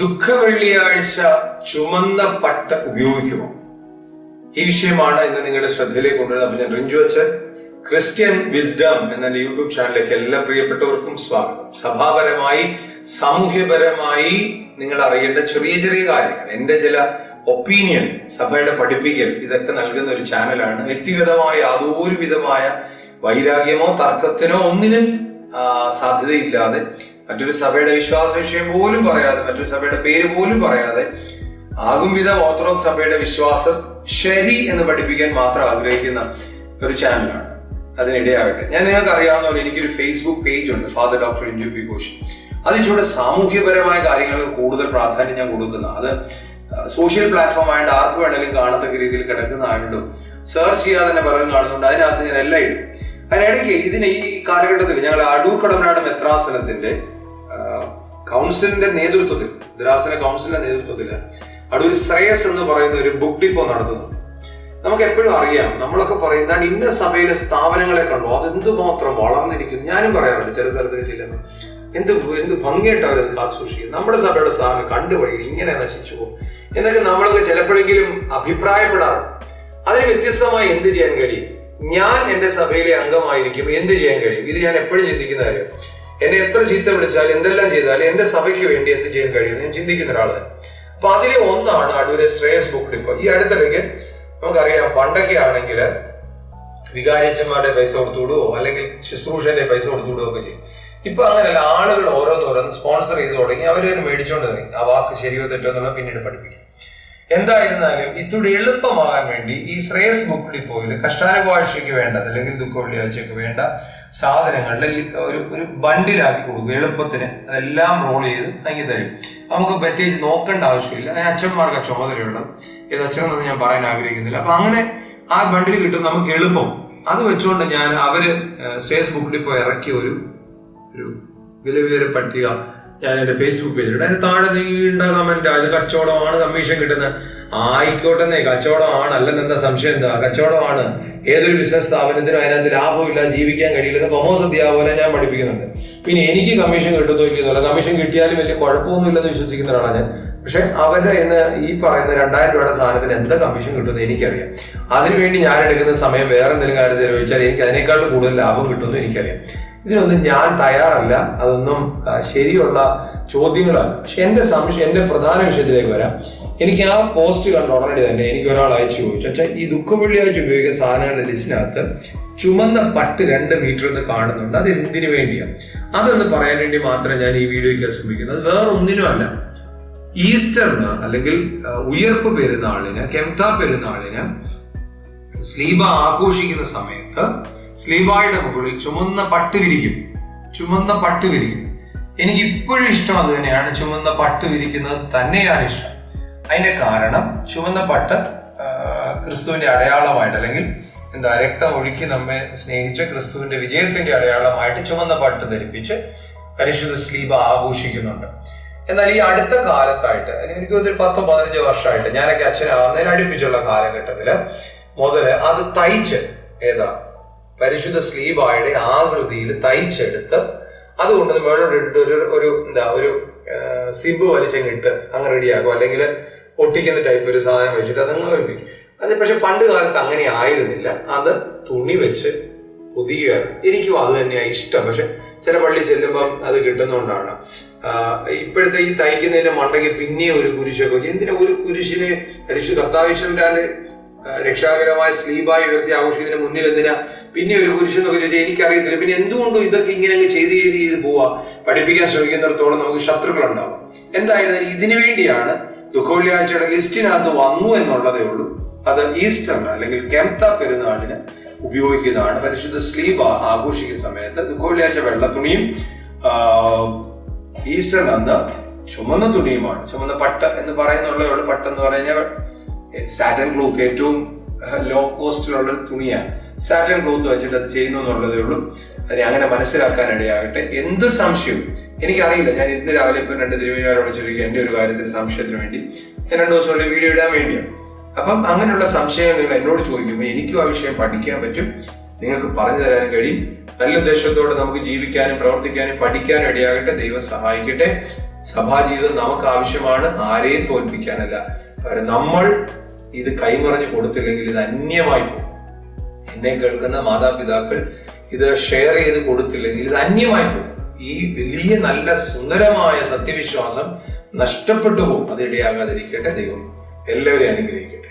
ദുഃഖ വെള്ളിയാഴ്ച ചുമന്ന പട്ട ഉപയോഗിക്കുമോ? ഈ വിഷയമാണ് ഇന്ന് നിങ്ങളുടെ ശ്രദ്ധയിലേക്ക് കൊണ്ടുവരുന്നത്. അപ്പൊ ഞാൻ റിഞ്ചു അച്ഛൻ ക്രിസ്ത്യൻ വിസ്ഡം എന്ന യൂട്യൂബ് ചാനലിലേക്ക് എല്ലാ പ്രിയപ്പെട്ടവർക്കും സ്വാഗതം. സഭാപരമായി സാമൂഹ്യപരമായി നിങ്ങൾ അറിയേണ്ട ചെറിയ ചെറിയ കാര്യങ്ങൾ. എന്റെ ചില ഒപ്പീനിയൻ സഭയുടെ പഠിപ്പിക്കൽ ഇതൊക്കെ നൽകുന്ന ഒരു ചാനലാണ്. വ്യക്തിഗതമായ അതോരുവിധമായ വിധമായ വൈരാഗ്യമോ തർക്കത്തിനോ ഒന്നിനും സാധ്യതയില്ലാതെ മറ്റൊരു സഭയുടെ വിശ്വാസ വിഷയം പോലും പറയാതെ മറ്റൊരു സഭയുടെ പേര് പോലും പറയാതെ ആകും വിധം ഓർത്തഡോക്സ് സഭയുടെ വിശ്വാസം ശരി എന്ന് പഠിപ്പിക്കാൻ മാത്രം ആഗ്രഹിക്കുന്ന ഒരു ചാനലാണ് അതിനിടയാകട്ടെ. ഞാൻ നിങ്ങൾക്ക് അറിയാവുന്ന പോലെ എനിക്കൊരു ഫേസ്ബുക്ക് പേജ് ഉണ്ട് father doctor Enju P Ghosh അതിൽ ചൂടെ സാമൂഹ്യപരമായ കാര്യങ്ങൾക്ക് കൂടുതൽ പ്രാധാന്യം ഞാൻ കൊടുക്കുന്ന അത് സോഷ്യൽ പ്ലാറ്റ്ഫോം ആയിട്ട് ആർക്ക് വേണമെങ്കിലും കാണത്തക്ക രീതിയിൽ കിടക്കുന്ന ആയതുകൊണ്ടും സെർച്ച് ചെയ്യാതെ തന്നെ പലരും കാണുന്നുണ്ട്. അതിനകത്ത് ഞാൻ എല്ലാം ഇടും. അതിനിടയ്ക്ക് ഇതിന് ഈ കാലഘട്ടത്തിൽ ഞങ്ങൾ അടൂർ കടമനാട് മെത്രാസനത്തിന്റെ കൗൺസിലിന്റെ നേതൃത്വത്തിൽ ദുരാസന കൗൺസിലിന്റെ നേതൃത്വത്തിൽ ഒരു ശ്രേയസ് എന്ന് പറയുന്ന ഒരു ബുക്ക് ഡിപ്പോ നടത്തുന്നു. നമുക്ക് എപ്പോഴും അറിയാം നമ്മളൊക്കെ പറയുന്ന ഇന്ന സഭയിലെ സ്ഥാപനങ്ങളെ കണ്ടോ? അത് എന്തുമാത്രം വളർന്നിരിക്കുന്നു? ഞാനും പറയാറുണ്ട് ചില സ്ഥലത്തിന് ചെല്ലുമ്പോൾ എന്ത് എന്ത് ഭംഗിയായിട്ട് അവരത് കാത്തുസൂക്ഷിക്കും നമ്മുടെ സഭയുടെ സ്ഥാപനം കണ്ടുപഠിക്കും ഇങ്ങനെ നശിച്ചു പോകും എന്നൊക്കെ നമ്മളൊക്കെ ചിലപ്പോഴെങ്കിലും അഭിപ്രായപ്പെടാറുണ്ട്. അതിന് വ്യത്യസ്തമായി എന്ത് ചെയ്യാൻ കഴിയും? ഞാൻ എന്റെ സഭയിലെ അംഗമായിരിക്കും എന്ത് ചെയ്യാൻ കഴിയും? ഇത് ഞാൻ എപ്പോഴും ചിന്തിക്കുന്ന കാര്യം. എന്നെ എത്ര ചീത്ത വിളിച്ചാൽ എന്തെല്ലാം ചെയ്താലും എന്റെ സഭയ്ക്ക് വേണ്ടി എന്ത് ചെയ്യാൻ കഴിയും? ഞാൻ ചിന്തിക്കുന്ന ഒരാളാണ് അപ്പൊ അതിലെ ഒന്നാണ് അടൂരെ ശ്രേയസ് ബുക്ക് ഈ അടുത്തിടയ്ക്ക് നമുക്കറിയാം പണ്ടൊക്കെ ആണെങ്കിൽ വികാരിയച്ചന്മാരുടെ പൈസ കൊടുത്തുവിടുവോ അല്ലെങ്കിൽ ശുശ്രൂഷന്റെ പൈസ കൊടുത്തുവിടുവോ ഒക്കെ ചെയ്യും. ഇപ്പൊ അങ്ങനെയല്ല ആളുകൾ ഓരോന്നോരോന്ന് സ്പോൺസർ ചെയ്ത് തുടങ്ങി തന്നെ മേടിച്ചോണ്ട് തുടങ്ങി ആ വാക്ക് ശരിയോ തെറ്റോ എന്നുള്ള പിന്നീട് പഠിപ്പിക്കും. എന്തായിരുന്നാലും ഇത്തിരി എളുപ്പമാകാൻ വേണ്ടി ഈ ശ്രേയസ് ബുക്ക് ഡിപ്പോയിൽ കഷ്ടാനുവാഴ്ചയ്ക്ക് വേണ്ടത് അല്ലെങ്കിൽ ദുഃഖ വെള്ളിയാഴ്ചയ്ക്ക് വേണ്ട സാധനങ്ങളുടെ ഒരു ഒരു ബണ്ടിലാക്കി കൊടുക്കും എളുപ്പത്തിന്. അതെല്ലാം റോൾ ചെയ്ത് അങ്ങി തരും. നമുക്ക് പ്രത്യേകിച്ച് നോക്കേണ്ട ആവശ്യമില്ല. അതിന് അച്ഛന്മാർക്ക് ചുമതലയുള്ളത്. ഏത് അച്ഛനൊന്നും ഞാൻ പറയാൻ ആഗ്രഹിക്കുന്നില്ല. അപ്പൊ അങ്ങനെ ആ ബണ്ടിൽ കിട്ടും നമുക്ക് എളുപ്പം. അത് വെച്ചുകൊണ്ട് ഞാൻ അവർ ശ്രേയസ് ബുക്ക് ഡിപ്പോ ഇറക്കിയ ഒരു ഒരു വിലവിവര പട്ടിക ഞാൻ എന്റെ ഫേസ്ബുക്ക് പേജിലുണ്ട് അതിന് താഴെ നീണ്ട കമന്റ് അത് കച്ചവടമാണ് കമ്മീഷൻ കിട്ടുന്നത്. ആയിക്കോട്ടെന്നേ കച്ചവടമാണ്. അല്ലെന്ന് എന്താ സംശയം എന്താ? കച്ചവടമാണ്. ഏതൊരു ബിസിനസ് സ്ഥാപനത്തിനും അതിനകത്ത് ലാഭമില്ല ജീവിക്കാൻ കഴിയില്ല കൊമോസ് അധ്യാപകനെ ഞാൻ പഠിപ്പിക്കുന്നുണ്ട്. പിന്നെ എനിക്ക് കമ്മീഷൻ കിട്ടുന്നോ ഇല്ലെന്നല്ല കമ്മീഷൻ കിട്ടിയാലും വലിയ കുഴപ്പമൊന്നും ഇല്ലെന്ന് വിശ്വസിക്കുന്ന ഒരാളാണ് ഞാൻ. പക്ഷെ അവരുടെ ഇന്ന് ഈ പറയുന്ന രണ്ടായിരം രൂപയുടെ സാധനത്തിന് എന്താ കമ്മീഷൻ കിട്ടുമെന്ന് എനിക്കറിയാം. അതിനുവേണ്ടി ഞാൻ എടുക്കുന്ന സമയം വേറെ എന്തെങ്കിലും കാര്യം ചെലവഴിച്ചാൽ എനിക്ക് അതിനേക്കാൾ കൂടുതൽ ലാഭം കിട്ടുമെന്ന് എനിക്കറിയാം. ഇതിനൊന്നും ഞാൻ തയ്യാറല്ല. അതൊന്നും ശരിയുള്ള ചോദ്യങ്ങളല്ല. പക്ഷെ എന്റെ സംശയം എന്റെ പ്രധാന വിഷയത്തിലേക്ക് വരാം. എനിക്ക് ആ പോസ്റ്റ് കണ്ട ഉടനടി തന്നെ എനിക്ക് ഒരാൾ അയച്ചു ചോദിച്ചു അച്ഛാ ഈ ദുഃഖ വെള്ളിയാഴ്ച ഉപയോഗിക്കുന്ന സാധനങ്ങളുടെ ലിസ്റ്റിനകത്ത് ചുമന്ന പട്ട് രണ്ട് മീറ്റർ എന്ന് കാണുന്നുണ്ട്. അത് എന്തിനു വേണ്ടിയാണ് അതെന്ന് പറയാൻ വേണ്ടി മാത്രം ഞാൻ ഈ വീഡിയോയ്ക്ക് ശ്രമിക്കുന്നത് വേറെ ഒന്നിനുമല്ല ഈസ്റ്ററിന് അല്ലെങ്കിൽ ഉയർപ്പ് പെരുന്നാളിന് കെംത പെരുന്നാളിന് സ്ലീബ ആഘോഷിക്കുന്ന സമയത്ത് സ്ലീബായുടെ മുകളിൽ ചുമന്ന പട്ട് വിരിക്കും. ചുമന്ന പട്ട് വിരിക്കും. എനിക്ക് ഇപ്പോഴും ഇഷ്ടം അത് തന്നെയാണ്. ചുമന്ന പട്ട് വിരിക്കുന്നത് തന്നെയാണ് ഇഷ്ടം. അതിന്റെ കാരണം ചുമന്ന പട്ട് ക്രിസ്തുവിന്റെ അടയാളമായിട്ട് അല്ലെങ്കിൽ എന്താ രക്തം ഒഴുക്കി നമ്മെ സ്നേഹിച്ച ക്രിസ്തുവിന്റെ വിജയത്തിന്റെ അടയാളമായിട്ട് ചുമന്ന പട്ട് ധരിപ്പിച്ച് പരിശുദ്ധ സ്ലീബ ആഘോഷിക്കുന്നുണ്ട്. എന്നാൽ ഈ അടുത്ത കാലത്തായിട്ട് എനിക്ക് ഒരു പത്തോ പതിനഞ്ചോ വർഷമായിട്ട് ഞാനൊക്കെ അച്ഛനാകുന്നതിന് അടുപ്പിച്ചുള്ള കാലഘട്ടത്തിൽ മുതൽ അത് തയ്ച്ച് ഏതാ പരിശുദ്ധ സ്ലീബായുടെ ആകൃതിയിൽ തയ്ച്ചെടുത്ത് അതുകൊണ്ട് മേളോട് ഇട്ടിട്ട് ഒരു ഒരു എന്താ ഒരു സിബ് വലിച്ചങ്ങിട്ട് അങ്ങ് റെഡിയാക്കും. അല്ലെങ്കിൽ ഒട്ടിക്കുന്ന ടൈപ്പ് ഒരു സാധനം വെച്ചിട്ട് അതങ്ങ് ഒരുപ്പിക്കും അത് പക്ഷെ പണ്ട് കാലത്ത് അങ്ങനെ ആയിരുന്നില്ല. അത് തുണി വെച്ച് പുതിയാണ് എനിക്കും അത് തന്നെയാണ് ഇഷ്ടം. പക്ഷെ ചില പള്ളി ചെല്ലുമ്പം അത് കിട്ടുന്നതുകൊണ്ടാണ്. ഇപ്പോഴത്തെ ഈ തയ്ക്കുന്നതിന്റെ മണ്ടയ്ക്ക് പിന്നെയും ഒരു കുരിശൊക്കെ വെച്ച് എന്തിനാ ഒരു കുരിശിനെ പരിശു കർത്താവിശ്വന്റെ രക്ഷാകരമായ സ്ലീബായി ഉയർത്തി ആഘോഷിക്കുന്നതിന് മുന്നിൽ എന്തിനാ? പിന്നെ ഒരു കുരിശ് എന്നൊക്കെ ചോദിച്ചാൽ എനിക്കറിയത്തില്ല. പിന്നെ എന്തുകൊണ്ടും ഇതൊക്കെ ഇങ്ങനെ അങ്ങ് ചെയ്ത് ചെയ്ത് ചെയ്ത് പോവാ? പഠിപ്പിക്കാൻ ശ്രമിക്കുന്നിടത്തോളം നമുക്ക് ശത്രുക്കളുണ്ടാവും. എന്തായിരുന്നാലും ഇതിനു വേണ്ടിയാണ് ദുഃഖവെള്ളിയാഴ്ചയുടെ ലിസ്റ്റിനകത്ത് വന്നു എന്നുള്ളതേ ഉള്ളൂ. അത് ഈസ്റ്ററിന് അല്ലെങ്കിൽ കെംത പെരുന്നാളിന് ഉപയോഗിക്കുന്നതാണ്. പരിശുദ്ധ സ്ലീബ ആഘോഷിക്കുന്ന സമയത്ത് ദുഃഖവെള്ളിയാഴ്ച വെള്ള തുണിയും ഈസ്റ്ററിന് അന്ന് ചുമന്ന തുണിയുമാണ്. ചുമന്ന പട്ട എന്ന് പറയുന്നുള്ളതേ ഉള്ളൂ. പട്ട് എന്ന് പറഞ്ഞാൽ സാറ്റൻ ക്ലോത്ത് ഏറ്റവും ലോ കോസ്റ്റിലുള്ള തുണിയാണ്. സാറ്റൻ ക്ലോത്ത് വെച്ചിട്ട് അത് ചെയ്യുന്നു എന്നുള്ളതേ ഉള്ളൂ. അതിനെ അങ്ങനെ മനസ്സിലാക്കാൻ ഇടയാകട്ടെ എന്ത് സംശയവും? എനിക്കറിയില്ല. ഞാൻ ഇന്ന് രാവിലെ ഇപ്പം രണ്ട് തിരുവനന്തപുരം വിളിച്ചിരിക്കുക എന്റെ ഒരു കാര്യത്തിന് സംശയത്തിന് വേണ്ടി. ഞാൻ രണ്ട് ദിവസം കൊണ്ട് വീഡിയോ ഇടാൻ വേണ്ടിയാണ്. അപ്പം അങ്ങനെയുള്ള സംശയങ്ങൾ നിങ്ങൾ എന്നോട് ചോദിക്കുമ്പോൾ എനിക്കും ആ വിഷയം പഠിക്കാൻ പറ്റും. നിങ്ങൾക്ക് പറഞ്ഞു തരാനും കഴിയും. നല്ല ഉദ്ദേശത്തോടെ നമുക്ക് ജീവിക്കാനും പ്രവർത്തിക്കാനും പഠിക്കാനും ഇടയാകട്ടെ. ദൈവം സഹായിക്കട്ടെ. സഭാജീവിതം നമുക്ക് ആവശ്യമാണ്. ആരെയും തോൽപ്പിക്കാനല്ല. നമ്മൾ ഇത് കൈമറിഞ്ഞ് കൊടുത്തില്ലെങ്കിൽ ഇത് അന്യമായി പോകും. എന്നെ കേൾക്കുന്ന മാതാപിതാക്കൾ ഇത് ഷെയർ ചെയ്ത് കൊടുത്തില്ലെങ്കിൽ ഇത് അന്യമായി പോകും. ഈ വലിയ നല്ല സുന്ദരമായ സത്യവിശ്വാസം നഷ്ടപ്പെട്ടു പോകും. അതിടയാകാതിരിക്കട്ടെ ദൈവം. എല്ലാവരെയും അനുഗ്രഹിക്കട്ടെ.